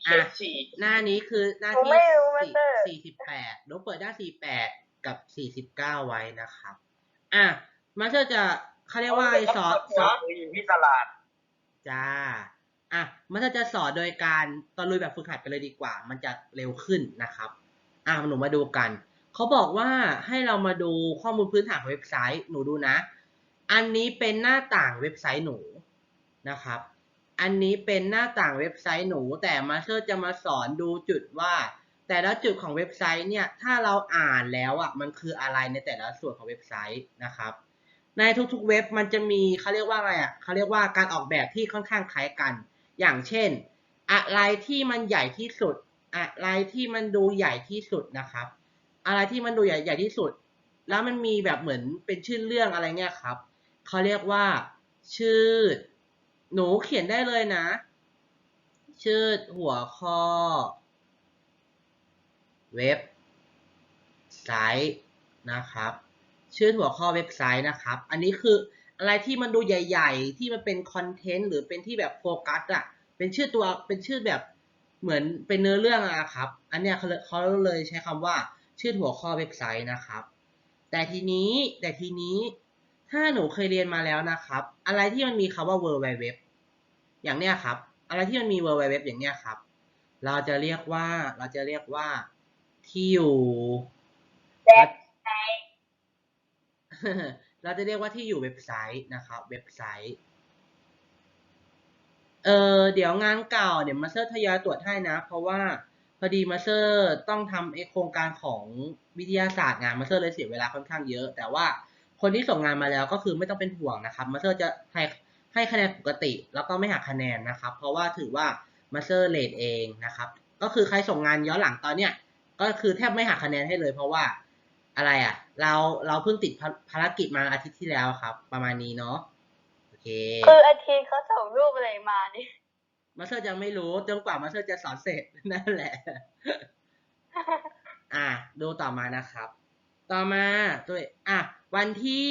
เขียนสี่หน้านี้คือหน้าผมที่ไม่รู้มาสี่สเตอร์สี่สิบแปดหนูเปิดหน้าสี่แปดกับสี่สิบเก้าไว้นะครับ อะมาสเตอร์จะเขาเรียกว่าสอนสอนอยู่ที่ตลาด จ้า อะมันจะจะสอนโดยการตอนลุยแบบฝึกหัดกันเลยดีกว่า มันจะเร็วขึ้นนะครับ อะหนูมาดูกัน เขาบอกว่าให้เรามาดูข้อมูลพื้นฐานของเว็บไซต์ หนูดูนะ อันนี้เป็นหน้าต่างเว็บไซต์หนูนะครับ อันนี้เป็นหน้าต่างเว็บไซต์หนู แต่มาสเตอร์จะมาสอนดูจุดว่า แต่ละจุดของเว็บไซต์เนี่ยถ้าเราอ่านแล้วอะมันคืออะไรในแต่ละส่วนของเว็บไซต์นะครับ ในทุกๆเว็บมันจะมีเขาเรียกว่าอะไรอะเขาเรียกว่าการออกแบบที่ค่อนข้างคล้ายกัน อย่างเช่น อะไรที่มันใหญ่ที่สุด อะไรที่มันดูใหญ่ที่สุดนะครับ อะไรที่มันดูใหญ่ใหญ่ที่สุด แล้วมันมีแบบเหมือนเป็นชื่อเรื่องอะไรเงี้ยครับเขาเรียกว่าชื่อ หนูเขียนได้เลยนะ ชื่อหัวข้อ เว็บไซต์นะครับ ชื่อหัวข้อเว็บไซต์นะครับ อันนี้คืออะไรที่มันดูใหญ่ ๆ ที่มันเป็นคอนเทนต์หรือเป็นที่แบบโฟกัสอะเป็นชื่อตัวเป็นชื่อแบบเหมือนเป็นเนื้อเรื่องอะครับ อันเนี้ยเขาเขาเลยใช้คำว่าชื่อหัวข้อเว็บไซต์นะครับ แต่ทีนี้แต่ทีนี้ ถ้าหนูเคยเรียนมาแล้วนะครับ อะไรที่มันมีคำว่า World Wide Web อย่างเนี้ยครับ อะไรที่มันมี World Wide Web อย่างเนี้ยครับ เราจะเรียกว่า เราจะเรียกว่าที่อยู่แบ็คไซเราจะเรียกว่าที่อยู่เว็บไซต์นะครับ เว็บไซต์ เออเดี๋ยวงานเก่าเดี๋ยวมาเตอร์ทยอยตรวจให้นะ เพราะว่าพอดีมาเตอร์ต้องทำไอโครงการของวิทยาศาสตร์งานมาเตอร์เลยเสียเวลาค่อนข้างเยอะ แต่ว่า คนที่ส่งงานมาแล้วก็คือไม่ต้องเป็นห่วงนะครับมาสเตอร์จะให้ให้คะแนนปกติ แล้วก็ไม่หักคะแนนนะครับ เพราะว่าถือว่ามาสเตอร์เลทเองนะครับ ก็คือใครส่งงานย้อนหลังตอนเนี้ยก็คือแทบไม่หักคะแนนให้เลย เพราะว่าอะไรอะ เราเราเพิ่งติดภาภารกิจมาอาทิตย์ที่แล้วครับ ประมาณนี้เนาะโอเคคืออาทิตย์เขาส่งรูปอะไรมานี่มาสเตอร์ยังไม่รู้จนกว่ามาสเตอร์จะสอนเสร็จนั่นแหละ อะดูต่อมานะครับ ต่อมาตัวอะ วันที่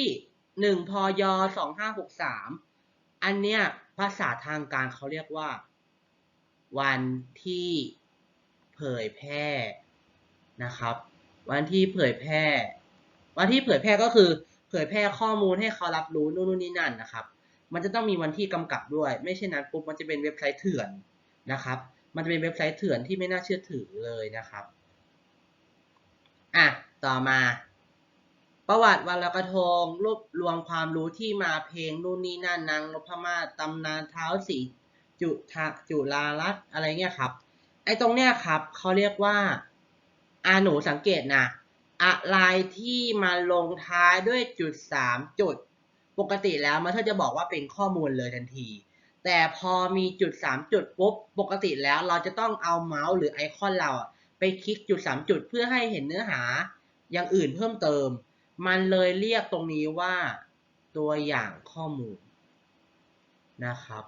หนึ่งพยสองห้าหกสามอันเนี้ยภาษาทางการเขาเรียกว่า วันที่เผยแพร่นะครับ วันที่เผยแพร่ วันที่เผยแพร่ก็คือเผยแพร่ข้อมูลให้เขารับรู้นู่นนี่นั่นนะครับ มันจะต้องมีวันที่กำกับด้วย ไม่เช่นนั้นปุ๊บมันจะเป็นเว็บไซต์เถื่อนนะครับ มันจะเป็นเว็บไซต์เถื่อนที่ไม่น่าเชื่อถือเลยนะครับอะต่อมา ประวัติวันลอยกระทงรวบรวมความรู้ที่มาเพลงนู่นนี่นั่นนางนพมาศตำนานเท้าสีจุทะจุลาลัตน์อะไรเงี้ยครับ ไอ้ตรงเนี้ยครับเขาเรียกว่าอาหนูสังเกตนะอะไรที่มาลงท้ายด้วยจุดสามจุด ปกติแล้วมันก็จะบอกว่าเป็นข้อมูลเลยทันที แต่พอมีจุดสามจุดปุ๊บปกติแล้วเราจะต้องเอาเมาส์หรือไอคอนเราไปคลิกจุดสามจุดเพื่อให้เห็นเนื้อหาอย่างอื่นเพิ่มเติม มันเลยเรียกตรงนี้ว่าตัวอย่างข้อมูลนะครับ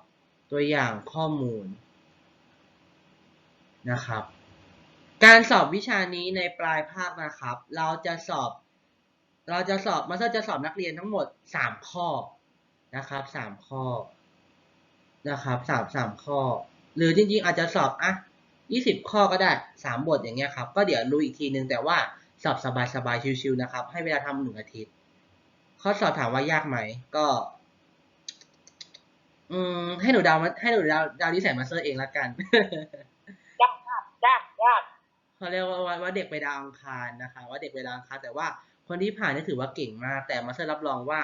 ตัวอย่างข้อมูลนะครับ การสอบวิชานี้ในปลายภาคนะครับ เราจะสอบ เราจะสอบมาสเตอร์จะสอบนักเรียนทั้งหมดสามข้อนะครับสามข้อนะครับสามสามข้อ หรือจริงๆ อาจจะสอบอะยี่สิบข้อก็ได้สามบทอย่างเงี้ยครับ ก็เดี๋ยวรู้อีกทีนึงแต่ว่า สอบสบายๆ ชิวๆนะครับ ให้เวลาทำหนึ่งอาทิตย์ ข้อสอบถามว่ายากไหม ก็ อืม ให้หนูเดาให้หนูเดาเดานิสัยมาสเตอร์เองละกันยากยากยากเขาเรียกว่าว่าเด็กไปดาวอังคารนะคะ ว่าเด็กไปดาวอังคารแต่ว่าคนที่ผ่านนี่ถือว่าเก่งมาก แต่มาสเตอร์รับรองว่า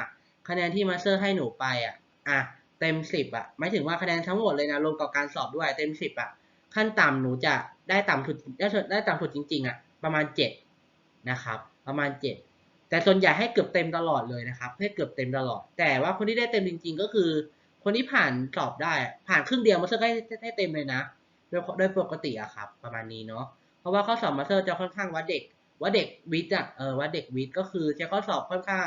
คะแนนที่มาสเตอร์ให้หนูไปอะ อะ เต็มสิบอะหมายถึงว่าคะแนนทั้งหมดเลยนะรวมกับการสอบด้วยเต็มสิบอะ ขั้นต่ำหนูจะได้ต่ำสุดได้สุดได้ต่ำสุดจริง ๆ อะ ประมาณเจ็ด นะครับ ประมาณเจ็ดแต่ส่วนใหญ่ให้เกือบเต็มตลอดเลยนะครับให้เกือบเต็มตลอด แต่ว่าคนที่ได้เต็มจริง ๆ ก็คือ คนที่ผ่านสอบได้ผ่านครึ่งเดียวมาสเตอร์ก็ให้ให้เต็มเลยนะโดยโดยปกติอะครับ ประมาณนี้เนาะเพราะว่าข้อสอบมาสเตอร์จะค่อนข้างวัดเด็กวัดเด็กวิทย์อะเออวัดเด็กวิทย์ก็คือใช้ข้อสอบค่อนข้าง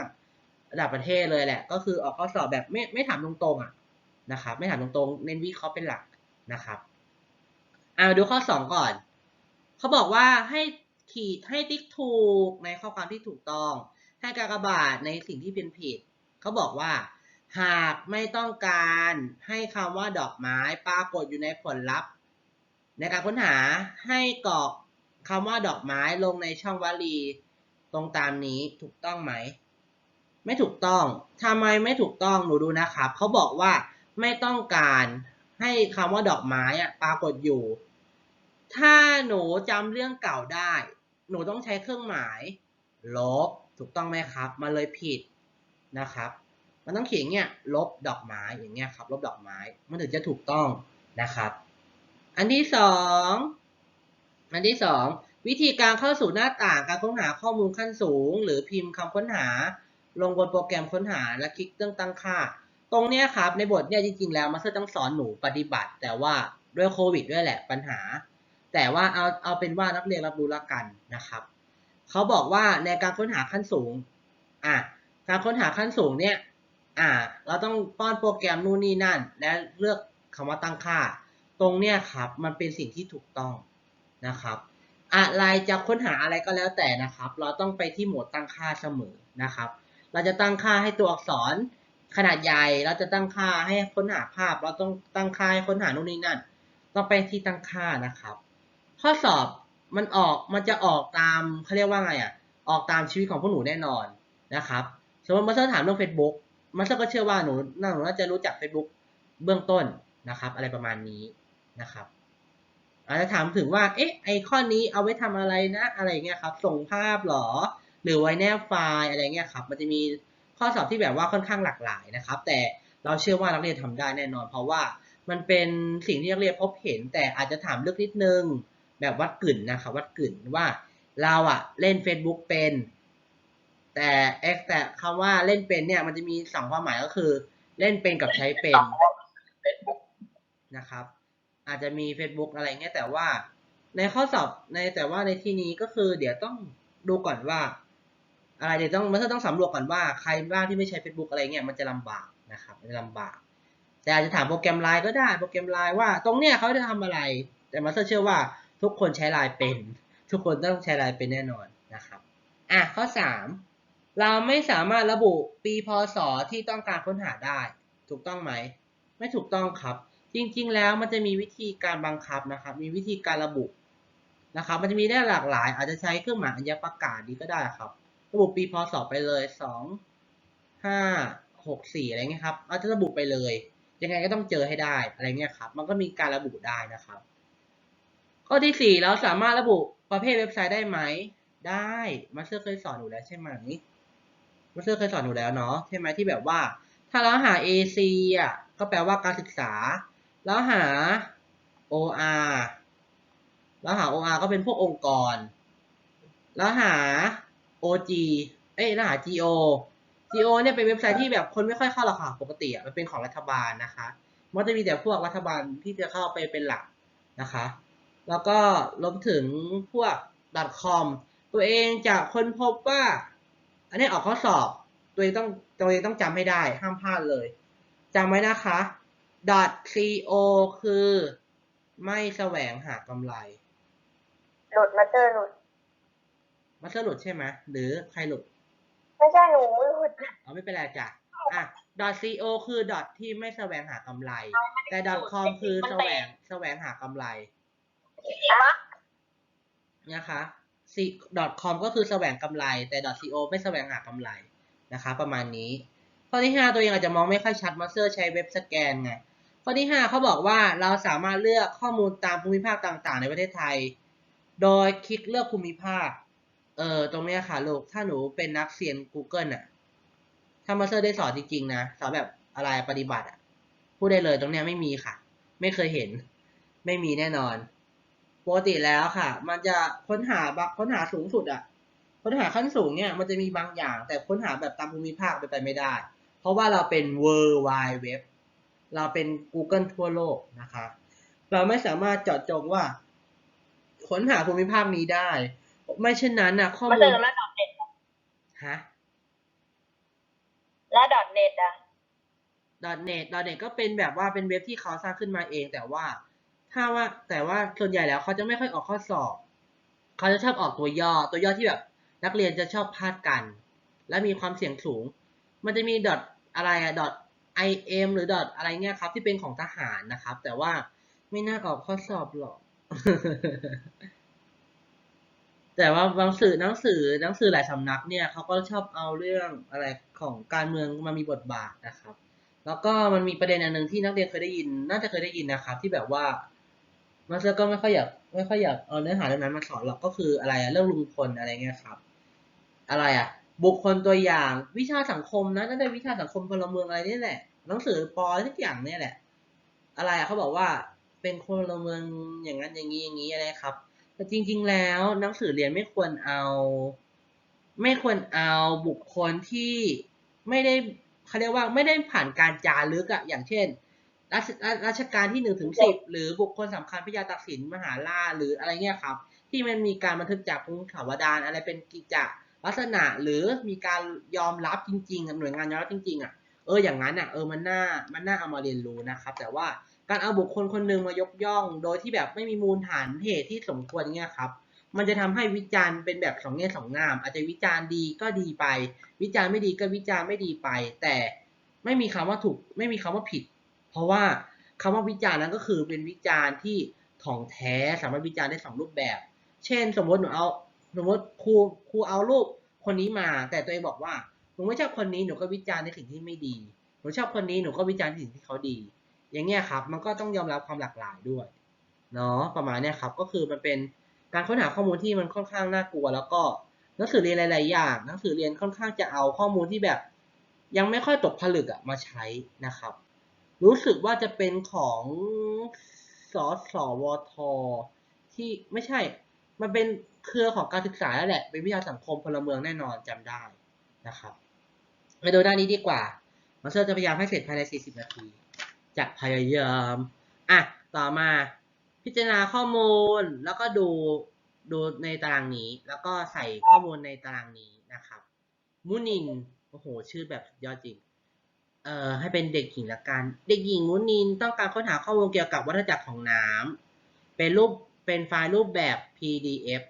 ระดับประเทศเลยแหละ ก็คือออกข้อสอบแบบไม่ไม่ถามตรงๆอะนะครับ ไม่ถามตรงๆเน้นวิเคราะห์เป็นหลักนะครับอ่าดูข้อสองก่อน เขาบอกว่าให้ ขีดให้ติ๊กถูกในข้อความที่ถูกต้อง ให้กากบาทในสิ่งที่เป็นผิด เขาบอกว่า หากไม่ต้องการให้คำว่าดอกไม้ปรากฏอยู่ในผลลัพธ์ ในการค้นหาให้กรอกคำว่าดอกไม้ลงในช่องวลีตรงตามนี้ถูกต้องไหม ไม่ถูกต้องทำไมไม่ถูกต้องหนูดูนะครับ เขาบอกว่าไม่ต้องการให้คำว่าดอกไม้อะปรากฏอยู่ ถ้าหนูจำเรื่องเก่าได้ หนูต้องใช้เครื่องหมาย ลบ ถูกต้องไหมครับมันเลยผิดนะครับ มันต้องเขียนเงี้ยลบดอกไม้อย่างเงี้ยครับ ลบดอกไม้ มันถึงจะถูกต้องนะครับ อันที่สองอันที่สองวิธีการเข้าสู่หน้าต่างการค้นหาข้อมูลขั้นสูง หรือพิมพ์คำค้นหา ลงบนโปรแกรมค้นหาและคลิกเครื่องตั้งค่า ตรงเนี้ยครับในบทเนี่ยจริงๆแล้วมาสเตอร์ต้องสอนหนูปฏิบัติ แต่ว่าด้วยโควิดด้วยแหละปัญหา แต่ว่าเอาเอาเป็นว่านักเรียนรับรู้ละกันนะครับเขาบอกว่าในการค้นหาขั้นสูงอะการค้นหาขั้นสูงเนี่ยอ่า เราต้องป้อนโปรแกรมนู่นนี่นั่น และเลือกคำว่าตั้งค่า ตรงเนี้ยครับมันเป็นสิ่งที่ถูกต้องนะครับ อะไรจะค้นหาอะไรก็แล้วแต่นะครับ เราต้องไปที่โหมดตั้งค่าเสมอนะครับ เราจะตั้งค่าให้ตัวอักษรขนาดใหญ่ เราจะตั้งค่าให้ค้นหาภาพ เราต้องตั้งค่าให้ค้นหานู่นนี่นั่น ต้องไปที่ตั้งค่านะครับ ข้อสอบมันออกมันจะออกตามเขาเรียกว่าไงอะ ออกตามชีวิตของพวกหนูแน่นอนนะครับสมมติมาสเตอร์ถามเรื่อง Facebook มาสเตอร์ก็เชื่อว่าหนูน่าหนูน่าจะรู้จัก Facebook เบื้องต้นนะครับ อะไรประมาณนี้นะครับอาจจะถามถึงว่าเอ๊ะไอคอนนี้เอาไว้ทำอะไรนะอะไรเงี้ยครับส่งภาพหรอ หรือไว้แนบไฟล์อะไรเงี้ยครับมันจะมีข้อสอบที่แบบว่าค่อนข้างหลากหลายนะครับ แต่เราเชื่อว่านักเรียนทำได้แน่นอน เพราะว่ามันเป็นสิ่งที่นักเรียนพบเห็น แต่อาจจะถามลึกนิดนึง แบบวัดกึ่นนะครับวัดกึ่นว่าเราอะเล่น Facebook เป็น แต่แต่คำว่าเล่นเป็นเนี่ย มันจะมีสองความหมายก็คือ เล่นเป็นกับใช้เป็นนะครับ อาจจะมี Facebook อะไรเงี้ยแต่ว่าในข้อสอบในแต่ว่าในที่นี้ก็คือ เดี๋ยวต้องดูก่อนว่า อะไรเดี๋ยวต้องมันต้องสำรวจก่อนว่าใครบ้างที่ไม่ใช้ Facebook อะไรเงี้ยมันจะลำบากนะครับมันจะลำบาก แต่อาจจะถามโปรแกรมไลน์ก็ได้โปรแกรมไลน์ว่า ตรงเนี้ยเขาจะทำอะไร แต่มาสเตอร์เชื่อว่า ทุกคนใช้ไลน์เป็น ทุกคนต้องใช้ไลน์เป็นแน่นอนนะครับอะข้อสามเราไม่สามารถระบุปีพศที่ต้องการค้นหาได้ ถูกต้องไหม ไม่ถูกต้องครับ จริงๆ แล้วมันจะมีวิธีการบังคับนะครับ มีวิธีการระบุนะครับ มันจะมีได้หลากหลาย อาจจะใช้เครื่องหมายอัญญประกาศดีก็ได้ครับ ระบุปีพศไปเลยสองห้าหกสี่อะไรเงี้ยครับ อาจจะระบุไปเลย ยังไงก็ต้องเจอให้ได้อะไรเงี้ยครับ มันก็มีการระบุได้นะครับ ข้อที่สี่เราสามารถระบุประเภทเว็บไซต์ได้ไหม ได้มาสเตอร์เคยสอนอยู่แล้วใช่ไหมมาสเตอร์เคยสอนอยู่แล้วเนาะใช่ไหมที่แบบว่า ถ้าเราหา AC อะก็แปลว่าการศึกษา แล้วหา OR แล้วหา OR ก็เป็นพวกองค์กร แล้วหา OG เอ้ยแล้วหา GO GO เนี่ยเป็นเว็บไซต์ที่แบบคนไม่ค่อยเข้าหรอกค่ะปกติอะมันเป็นของรัฐบาลนะคะ มันจะมีแต่พวกรัฐบาลที่จะเข้าไปเป็นหลักนะคะ แล้วก็รวมถึงพวก .com ตัวเองจะค้นพบว่า อันนี้ออกข้อสอบ ตัวเองต้องตัวเองต้องจำให้ได้ห้ามพลาดเลยจำไว้นะคะ .co คือไม่แสวงหากำไร หลุดมาเตอร์หลุดมาสรุปใช่ไหมหรือใครหลุด ไม่ใช่หนูหลุดเอาไม่เป็นไรจ้ะอะ .co คือ dot ที่ไม่แสวงหากำไร แต่ .com คือแสวงแสวงหากำไร นะคะ c .com ก็คือแสวงกำไรแต่ .co ไม่แสวงหากำไรนะคะ ประมาณนี้ ข้อที่ 5 ตัวเองอาจจะมองไม่ค่อยชัดมาสเตอร์ใช้เว็บสแกนไงข้อที่ 5เขาบอกว่าเราสามารถเลือกข้อมูลตามภูมิภาคต่าง ๆ ในประเทศไทย โดยคลิกเลือกภูมิภาคเออตรงนี้ค่ะลูกถ้าหนูเป็นนักเซียน Google น่ะถ้ามาสเตอร์ได้สอนจริงๆนะสอนแบบอะไรปฏิบัติอะพูดได้เลยตรงนี้ไม่มีค่ะ ไม่เคยเห็น ไม่มีแน่นอน ปกติแล้วค่ะ มันจะค้นหาบักค้นหาสูงสุดอะค้นหาขั้นสูงเนี่ยมันจะมีบางอย่าง แต่ค้นหาแบบตามภูมิภาคไปนไปไม่ได้ เพราะว่าเราเป็น World Wide Web เราเป็น Google ทั่วโลกนะคะ เราไม่สามารถเจาะจงว่า ค้นหาภูมิภาคนี้ได้ ไม่เช่นนั้นนะข้อมามูเตอลร์แล้วดอทเน็ตฮะและดอทเน็ตอะ .net .net ก็เป็นแบบว่าเป็นเว็บที่เขาสร้างขึ้นมาเองแต่ว่า ถ้าว่าแต่ว่าส่วนใหญ่แล้วเขาจะไม่ค่อยออกข้อสอบ เขาจะชอบออกตัวย่อ ตัวย่อที่แบบ นักเรียนจะชอบพลาดกัน และมีความเสี่ยงสูง มันจะมีดอทอะไรอะดอท im หรือดอทอะไรเงี้ยครับ ที่เป็นของทหารนะครับ แต่ว่าไม่น่าออกข้อสอบหรอก แต่ว่าบางสื่อหนังสือหนังสือหลายสำนักเนี่ยเขาก็ชอบเอาเรื่องอะไรของการเมืองมามีบทบาทนะครับ แล้วก็มันมีประเด็นอันหนึ่งที่นักเรียนเคยได้ยิน น่าจะเคยได้ยินนะครับ ที่แบบว่า มาสเตอร์ก็ไม่ค่อยอยากไม่ค่อยอยากเอาเนื้อหาเรื่องนั้นมาสอนหรอกก็คืออะไรอะเรื่องลุงพลอะไรเงี้ยครับ อะไรอะบุคคลตัวอย่างวิชาสังคมนะน่าจะวิชาสังคมพลเมืองอะไรนี่แหละหนังสือปอทุกอย่างเนี่ยแหละ อะไรอะเขาบอกว่าเป็นพลเมืองอย่างนั้นอย่างนี้อย่างนี้อะไรครับ แต่จริง ๆ แล้วหนังสือเรียนไม่ควรเอา ไม่ควรเอาบุคคลที่ไม่ได้เขาเรียกว่าไม่ได้ผ่านการจารึกอะอย่างเช่น รัชรัชกาลที่หนึ่งถึงสิบหรือบุคคลสำคัญพระยาตากสินมหาราชหรืออะไรเงี้ยครับ ที่มันมีการบันทึกจากพงศาวดารอะไรเป็นกิจจลักษณะหรือมีการยอมรับจริงๆอะหน่วยงานยอมรับจริงๆอะเอออย่างนั้นอะเออมันน่ามันน่าเอามาเรียนรู้นะครับ แต่ว่าการเอาบุคคลคนหนึ่งมายกย่อง โดยที่แบบไม่มีมูลฐานเหตุที่สมควรเงี้ยครับ มันจะทำให้วิจารณ์เป็นแบบสองแง่สองงาม อาจจะวิจารณ์ดีก็ดีไป วิจารณ์ไม่ดีก็วิจารณ์ไม่ดีไป แต่ไม่มีคำว่าถูก ไม่มีคำว่าผิด เพราะว่าคำว่าวิจารณ์นั้นก็คือเป็นวิจารณ์ที่ถ่องแท้สามารถวิจารณ์ได้สองรูปแบบ เช่น สมมติหนูเอาสมมติครูครูเอารูปคนนี้มา แต่ตัวเองบอกว่าหนูไม่ชอบคนนี้หนูก็วิจารณ์ในสิ่งที่ไม่ดีหนูชอบคนนี้หนูก็วิจารณ์ในสิ่งที่เขาดี อย่างเงี้ยครับ มันก็ต้องยอมรับความหลากหลายด้วยเนาะประมาณเนี้ยครับก็คือมันเป็นการค้นหาข้อมูลที่มันค่อนข้างน่ากลัว แล้วก็หนังสือเรียนหลาย ๆ อย่างหนังสือเรียนค่อนข้างจะเอาข้อมูลที่แบบ ยังไม่ค่อยตกผลึกอะมาใช้นะครับ รู้สึกว่าจะเป็นของสสวท ที่ไม่ใช่ มันเป็นเครือของการศึกษาแล้วแหละ เป็นวิทยาสังคมพลเมืองแน่นอนจำได้นะครับไปดูด้านนี้ดีกว่ามาสเตอร์จะพยายามให้เสร็จภายใน 40 นาที จะพยายาม อะ ต่อมาพิจารณาข้อมูลแล้วก็ดูดูในตารางนี้ แล้วก็ใส่ข้อมูลในตารางนี้นะครับ มุนิน โอ้โห ชื่อแบบยอดจริง เอ่อให้เป็นเด็กหญิงละกัน เด็กหญิงมุนินต้องการค้นหาข้อมูลเกี่ยวกับวัฏจักรของน้ำเป็นรูปเป็นไฟล์รูปแบบ PDF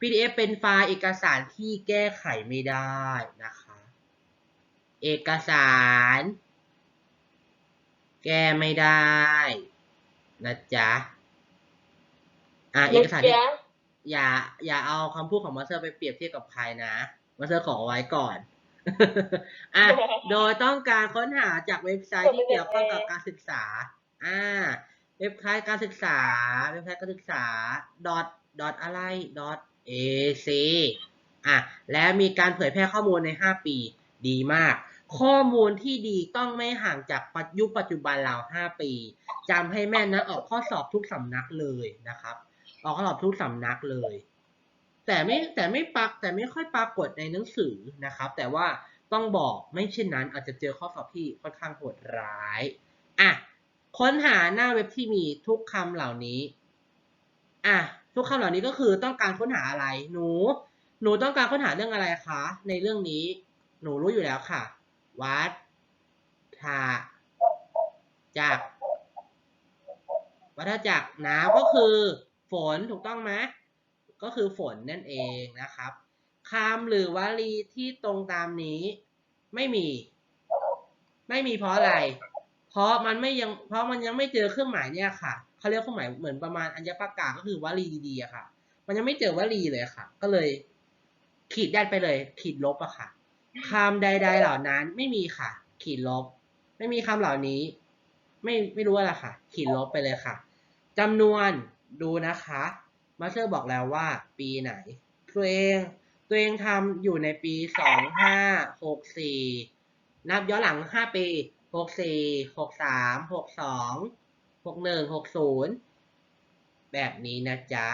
PDF เป็นไฟล์เอกสารที่แก้ไขไม่ได้นะคะ เอกสาร แก้ไม่ได้นะจ๊ะอะเอกสารที่เจ๊ะอย่าอย่าเอาคำพูดของมาสเตอร์ไปเปรียบเทียบกับใครนะมาสเตอร์ขอไว้ก่อน อะโดยต้องการค้นหาจากเว็บไซต์ที่เกี่ยวข้องกับการศึกษา อ่า เว็บไซต์การศึกษา เว็บไซต์การศึกษา dot dot อะไร dot ac อะ และมีการเผยแพร่ข้อมูลใน 5 ปี ดีมาก ข้อมูลที่ดีต้องไม่ห่างจากปัจยุปัจจุบันเรา 5 ปีจำให้แม่นนะออกข้อสอบทุกสำนักเลยนะครับ ออกข้อสอบทุกสำนักเลย แต่ไม่แต่ไม่ปักแต่ไม่ค่อยปรากฏในหนังสือนะครับ แต่ว่าต้องบอกไม่เช่นนั้นอาจจะเจอข้อสอบที่ค่อนข้างโหดร้ายอะค้นหาหน้าเว็บที่มีทุกคำเหล่านี้อะทุกคำเหล่านี้ก็คือต้องการค้นหาอะไร หนู หนูต้องการค้นหาเรื่องอะไรคะ ในเรื่องนี้ หนูรู้อยู่แล้วค่ะ วัดทาจาก วัฏจักรน้ำก็คือ ฝนถูกต้องไหม ก็คือฝนนั่นเองนะครับคำหรือวลีที่ตรงตามนี้ไม่มี ไม่มีเพราะอะไร เพราะมันไม่ยังเพราะมันยังไม่เจอเครื่องหมายเนี่ยค่ะเขาเรียกเครื่องหมายเหมือนประมาณอัญญประกาศก็คือวลีดีๆอะค่ะ มันยังไม่เจอวลีเลยค่ะ ก็เลย ขีดได้ไปเลย ขีดลบอะค่ะคำใด ๆเหล่านั้นไม่มีค่ะ ขีดลบ ไม่มีคำเหล่านี้ ไม่ไม่รู้อะไรค่ะ ขีดลบไปเลยค่ะจำนวนดูนะคะ มาสเตอร์บอกแล้วว่าปีไหน ตัวเองตัวเองทำอยู่ในปีสองห้าหกสี่นับย้อนหลังห้าปีหกสี่หกสามหกสองหกหนึ่งหกศูนย์แบบนี้นะจ๊ะ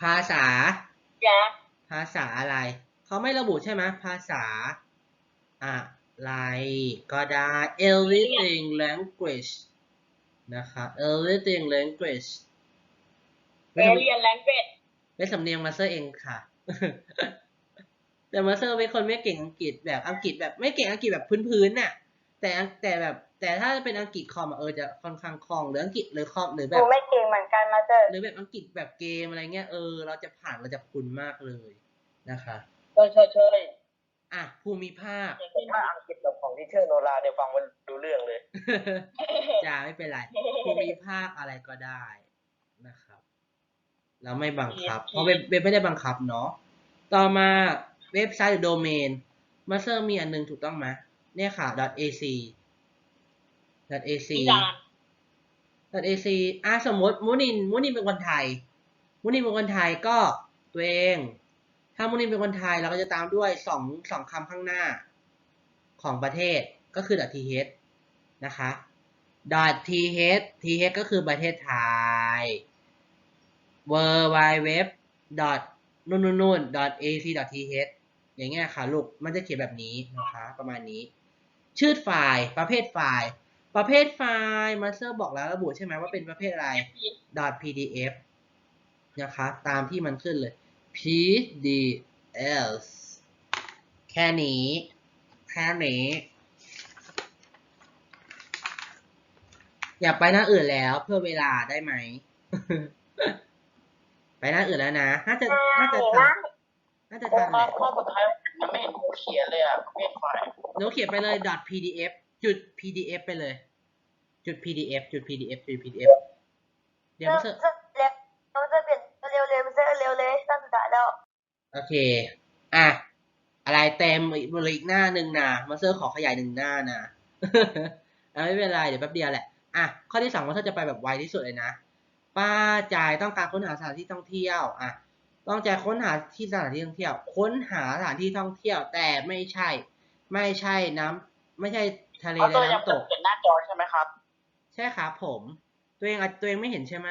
ภาษา จ๊ะ ภาษาอะไร เขาไม่ระบุใช่ไหมภาษา อะไรก็ได้ everything language นะคะ everything language เอเลียนแลงเกจเป็นสำเนียงมาสเตอร์เองค่ะ แต่มาสเตอร์เป็นคนไม่เก่งอังกฤษแบบอังกฤษแบบไม่เก่งอังกฤษแบบพื้นๆน่ะ แต่อังแต่แบบ แต่ถ้าเป็นอังกฤษคอมอะเออจะค่อนข้างคล่องหรืออังกฤษหรือคอมหรือหแบนูบไม่เก่งเหมือนกันมาเจอหรือแบบอังกฤษแบบเกมอะไรเงี้ยเออเราจะผ่านเราจะคุ้นมากเลยนะคะใช่ใช่ใช่อะภูมิภาค ถ้าอังกฤษกับของที่เชอร์โนราเนี่ยฟังมันดูเรื่องเลยจ้าไม่เป็นไรภูมิภาคอะไรก็ได้น เราไม่บังคับ เพราะเว็บเว็บไม่ได้บังคับเนาะต่อมาเว็บไซต์หรือโดเมนมาเซอร์มีอันหนึงถูกต้องไหมเนี่ยค่ะ .ac .ac มีการ .ac อะสมมติมุนินมุนินเป็นคนไทย มุนินเป็นคนไทยก็ตัวเอง ถ้ามุนินเป็นคนไทยเราก็จะตามด้วยสองสองคำข้างหน้าของประเทศก็คือ .th นะคะ .th th ก็คือประเทศไทย w w w นู่นนู่น ac th อย่างเงี้ยค่ะลูก มันจะเขียนแบบนี้นะคะประมาณนี้ ชื่อไฟล์ประเภทไฟล์ ประเภทไฟล์มาสเตอร์บอกแล้วระบุใช่ไหมว่าเป็นประเภทอะไร .pdf นะคะตามที่มันขึ้นเลย pdf แค่นี้แค่นี้อย่าไปหน้าอื่นแล้วเพื่อเวลาได้ไหม ไปหน้าอื่นแล้วนะน่าจะน่าจะทันน่าจะข้อทันแหละข้อสุดท้ายมันไม่เห็นครูเขียนเลยอะประเภทฝ่ายหนูเขียนไปเลย .pdf จุด pdf ไปเลย จุด pdf จุด pdf จุด pdf เดี๋ยวมาเซอร์เร็วเราจะเปลี่ยนเร็วเร็วเร็วเร็วเลยตั้งสุดท้ายแล้ว โอเค อะ อะไรเต็มอีกบริอีกหน้าหนึ่งนะมาเซอร์ขอขยายหนึ่งหน้านะอะไม่เป็นไรเดี๋ยวแป๊บเดียวแหละ อะ ข้อที่สองมาเซอร์จะไปแบบไวที่สุดเลยนะ ป้าจ่ายต้องการค้นหาสถานที่ท่องเที่ยวอะต้องจ่ายค้นหาที่สถานที่ท่องเที่ยว ค้นหาสถานที่ท่องเที่ยว แต่ไม่ใช่ ไม่ใช่น้ำไม่ใช่ทะเลเอาและตัวยังน้ำตกเขียนหน้าจอใช่ไหมครับ ใช่ครับผม ตัวเองอะตัวเองไม่เห็นใช่ไหม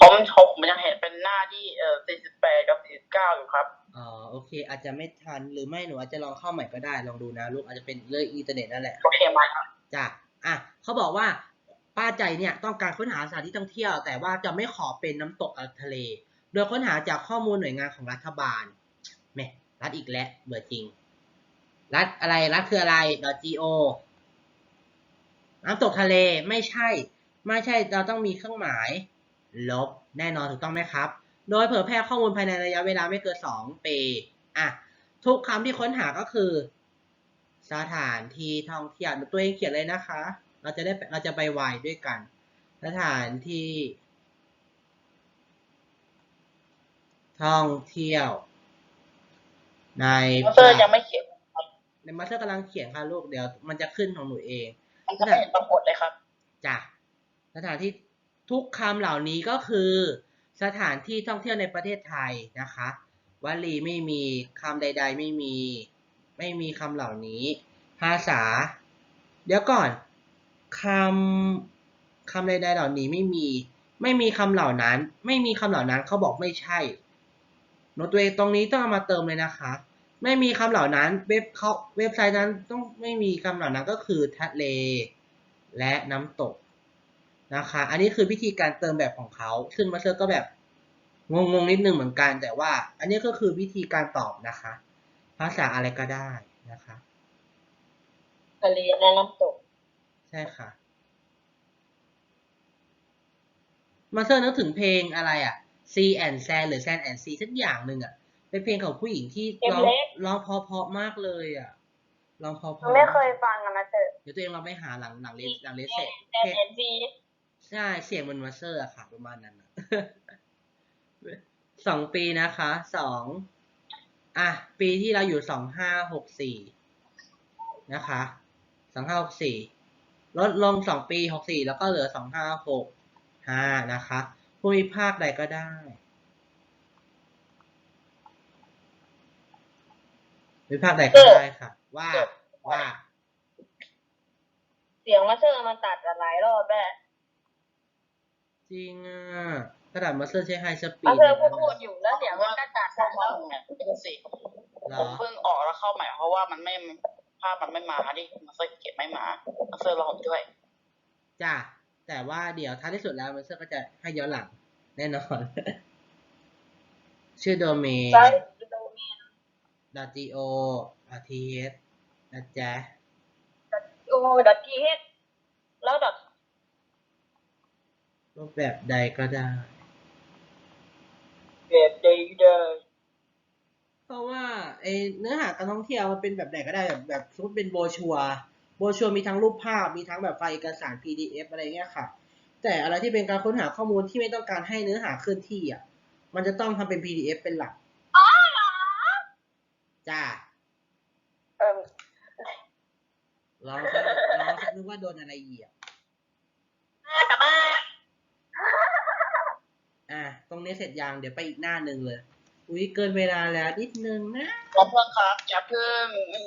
ผมผมยังเห็นเป็นหน้าที่เอ่อ48กับ49อยู่ครับอ๋อโอเค อาจจะไม่ทันหรือไม่หนูอาจจะลองเข้าใหม่ก็ได้ลองดูนะลูกอาจจะเป็นเรื่องอินเทอร์เน็ตนั่นแหละโอเคไหมครับจ้ะอะเขาบอกว่า ป้าใจเนี่ยต้องการค้นหาสถานที่ท่องเที่ยว แต่ว่าจะไม่ขอเป็นน้ำตกทะเล โดยค้นหาจากข้อมูลหน่วยงานของรัฐบาลแม่รัฐอีกแล้วเบื่อจริง รัฐอะไรรัฐคืออะไร .go น้ำตกทะเลไม่ใช่ ไม่ใช่เราต้องมีเครื่องหมาย ลบแน่นอนถูกต้องไหมครับ โดยเผยแพร่ข้อมูลภายในระยะเวลาไม่เกินสองปีอะทุกคำที่ค้นหาก็คือ สถานที่ท่องเที่ยวตัวเองเขียนเลยนะคะ เราจะได้เราจะไปไวด้วยกันสถานที่ ท่องเที่ยว ในมาสเตอร์ยังไม่เขียนในมาสเตอร์กำลังเขียนค่ะลูกเดี๋ยว มันจะขึ้นของหนูเองมันก็ไม่เห็นปรากฏเลยครับจ้ะสถานที่ทุกคำเหล่านี้ก็คือ สถานที่ท่องเที่ยวในประเทศไทยนะคะวลีไม่มีคำใด ๆ ไม่มี ไม่มีคำเหล่านี้ ภาษา เดี๋ยวก่อน คำคำใดๆเหล่านี้ไม่มี ไม่มีคำเหล่านั้น ไม่มีคำเหล่านั้นเขาบอกไม่ใช่โน้ตตัวเองตรงนี้ต้องเอามาเติมเลยนะคะ ไม่มีคำเหล่านั้นเว็บเขาเว็บไซต์นั้นต้องไม่มีคำเหล่านั้นก็คือทะเล และน้ำตกนะคะ อันนี้คือวิธีการเติมแบบของเขา ซึ่งมาสเตอร์ก็แบบงงๆนิดนึงเหมือนกัน แต่ว่าอันนี้ก็คือวิธีการตอบนะคะ ภาษาอะไรก็ได้นะคะทะเลและน้ำตก ใช่ค่ะ มาสเตอร์นึกถึงเพลงอะไรอะ C and San หรือ San and C สักอย่างหนึ่งอะ เป็นเพลงของผู้หญิงที่ร้อง Embrace ร้องเพราะๆมากเลยอะร้องเพราะๆไม่เคยฟังอะนะเจอเดี๋ยวตัวเองเราไปหาหลังหลังเลสหลังเลสแอเสร็จนเพลงแอนซีใช่เสียงมันมาสเตอร์อะค่ะประมาณนั้นอะสองปีนะคะสองอะ ปีที่เราอยู่สองห้าหกสี่นะคะสองห้าหกสี่ ลดลงสองปีหกสี่แล้วก็เหลือสองห้าหกห้านะคะภูมิภาคใดก็ได้ ภูมิภาคใดก็ได้ค่ะ ว่า ว่า เสียงมาเชอร์มันตัดกันหลายรอบแม่จริงอะกระดาษมาสเตอร์ใช้ไฮสปีมาดเชอร์พูดพูดอยู่แล้วเสียงมันก็ตัดเข้ากันมาแล้วเนี่ยเป็นสิเหรผอมเพิ่งออกแล้วเข้าใหม่เพราะว่ามันไม่ ภาพมันไม่มาที่มาสเตอร์เขียนไม่มามาสเตอร์รอผมด้วยจ้ะแต่ว่าเดี๋ยวท้ายที่สุดแล้วมันเซอร์ก็จะให้ย้อนหลัง แน่นอน ชื่อโดเมนใช่ .go .th นะจ๊ะโอ้ดอททีเฮดแล้วดอทรูปแบบใดก็ได้เบบดีเดอ เพราะว่าไอเนื้อหาการท่องเที่ยวมันเป็นแบบไหนก็ได้แบบแบบสมมติเป็นโบรชัวร์โบรชัวร์มีทั้งรูปภาพมีทั้งแบบไฟล์เอกสาร PDF อะไรเงี้ยค่ะ แต่อะไรที่เป็นการค้นหาข้อมูลที่ไม่ต้องการให้เนื้อหาเคลื่อนที่อะมันจะต้องทำเป็น PDF เป็นหลักจ้าเออลองสักลองสักนึกว่าโดนอะไรเหยียบกลับมาอะ ตรงนี้เสร็จยัง เดี๋ยวไปอีกหน้าหนึ่งเลย อุ้ยเกินเวลาแล้วนิดนึงนะขอเพิ่งครับอย่าเพิ่ง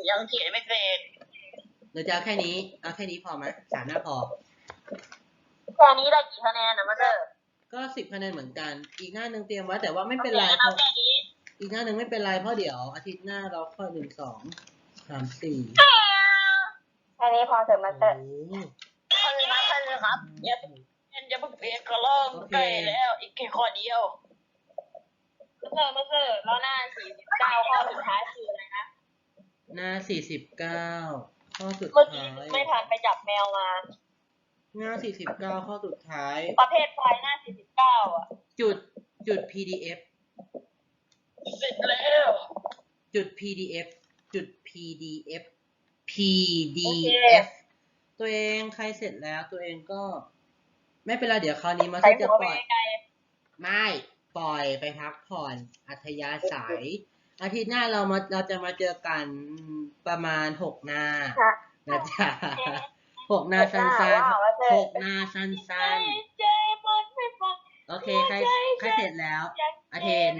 ยังเขียนไม่เสร็จเราจะเอาแค่นี้เอาแค่นี้พอไหมสามหน้าพอแค่นี้ได้กี่คะแนนนะมาเตอร์ก็สิบคะแนนเหมือนกัน อีกหน้าหนึ่งเตรียมไว้แต่ว่าไม่เป็นไรเพเอาราะแค่นี้ อีกหน้าหนึ่งไม่เป็นไรเพราะเดี๋ยว อาทิตย์หน้าเราค่อยหนึ่งสองสามสี่แค่นี้พอเถอะมาโอ้เตอร์โหท่านเลยครับท่านเลยครับอย่าอย่าเพิ่งเปลี่ยนกระล่องใกล้แล้วอีกแค่ข้อเดียว มาเตอร์มาเตอร์แล้วหน้าสี่สิบเก้าข้อสุดท้ายคืออะไรนะ หน้าสี่สิบเก้าข้อสุดเมื่อกี้ท้ายไม่ทันไปจับแมวมา หน้าสี่สิบเก้าข้อสุดท้าย ประเภทไฟล์หน้าสี่สิบเก้าอะจุดจุด PDF เสร็จแล้ว จุด PDF จุด PDF PDF ตัวเองใครเสร็จแล้วตัวเองก็ ไม่เป็นไรเดี๋ยวคราวนี้มาใส่จะหัวปไปล่อยไกล ไม่ ปล่อยไปพักผ่อนอัธยาศัย อาทิตย์หน้าเรามาเราจะมาเจอกันประมาณหกหน้าๆค่ะนะจ๊ะหกหน้าสั้นว้าวว่าเธอๆหกหน้าสั้นใจมันไม่ฟังๆโอเค ใครใครเสร็จแล้ว อาเทน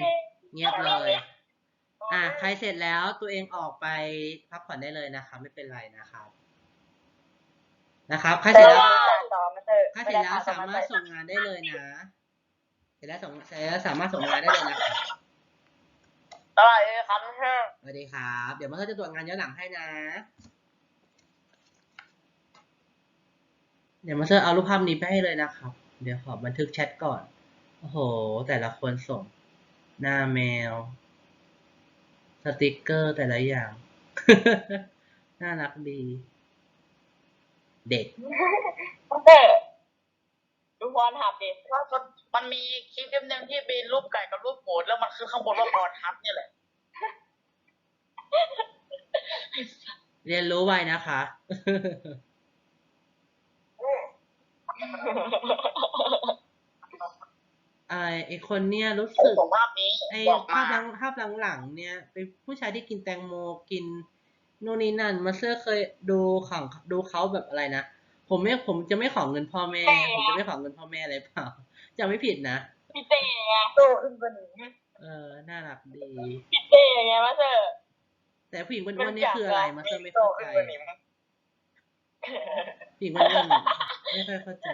เงียบเลย อะ ใครเสร็จแล้วตัวเองออกไปพักผ่อนได้เลยนะครับไม่เป็นไรนะครับ นะครับ ใครเสร็จแล้วต่อมาเตอร์ถ้าเสร็จแล้วสามารถส่งงานได้เลยนะเส ร็จแล้วส่งเสร็จแล้วสามารถส่งงานได้เลยนะครับได้เลยครับท่านสวัสดีครับ เดี๋ยวมาเขาจะตรวจงานย้อนหลังให้นะ เดี๋ยวมาเซอร์เอารูปภาพนี้ไปให้เลยนะครับ เดี๋ยวขอบันทึกแชทก่อน โอ้โห แต่ละคนส่ง หน้าแมว สติกเกอร์แต่ละอย่าง น่ารักดี เด็กมาเตอร์ดู พรหับดิมันมีคลิปหนึ่งที่เป็นรูปไก่กับรูปหมูแล้วมันคือข้างบนว่าบอลทับเนี่ยแหละ เรียนรู้ไว้นะคะไอไอคนเนี้ยรู้สึกผมภาพนี้ไอบอกภาพหลัมางภาพหลังๆเนี่ยเป็นผู้ชายที่กินแตงโมกินนู่นนี่นั่นมาเซอร์เคยดูของดูเขาแบบอะไรนะ ผมไม่ผมจะไม่ขอเงินพ่อแม่ ผมจะไม่ขอเงินพ่อแม่อะไรเปล่าจำไม่ผิดนะพี่เต้ไงโตขึ้นกว่านี้เออน่ารักดีพี่เต้ไงมาเตอร์แต่ผู้หญิงอ้วนๆนี่คืออะไรมาเซอร์ไม่เข้าใจผู้หญิงอ้วนๆไม่ค่อยเข้าใจ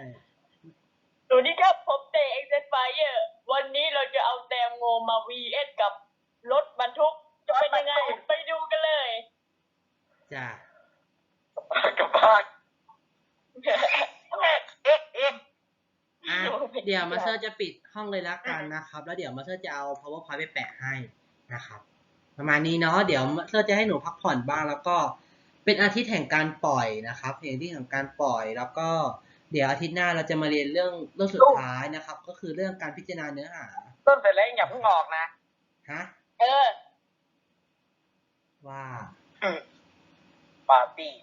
สวัสดีครับผมเต้เอ็กเซนไฟเออร์วันนี้เราจะเอาแตงโมมา VS กับรถบรรทุกจะเป็นยังไงไปดูกันเลยจ้า เดี๋ยวมาเซอร์จะปิดห้องเลยละกันนะครับ แล้วเดี๋ยวมาเซอร์จะเอา powerpoint ไปแปะให้นะครับประมาณนี้เนาะเดี๋ยวมาเซอร์จะให้หนูพักผ่อนบ้างแล้วก็เป็นอาทิตย์แห่งการปล่อยนะครับเพลงที่แห่งการปล่อยแล้วก็เดี๋ยวอาทิตย์หน้าเราจะมาเรียนเรื่องเรื่องสุดท้ายนะครับ ก็คือเรื่องการพิจารณาเนื้อหาต้นแต่แรกอย่าเพิ่งออกนะฮะเออว่าปาร์ตี้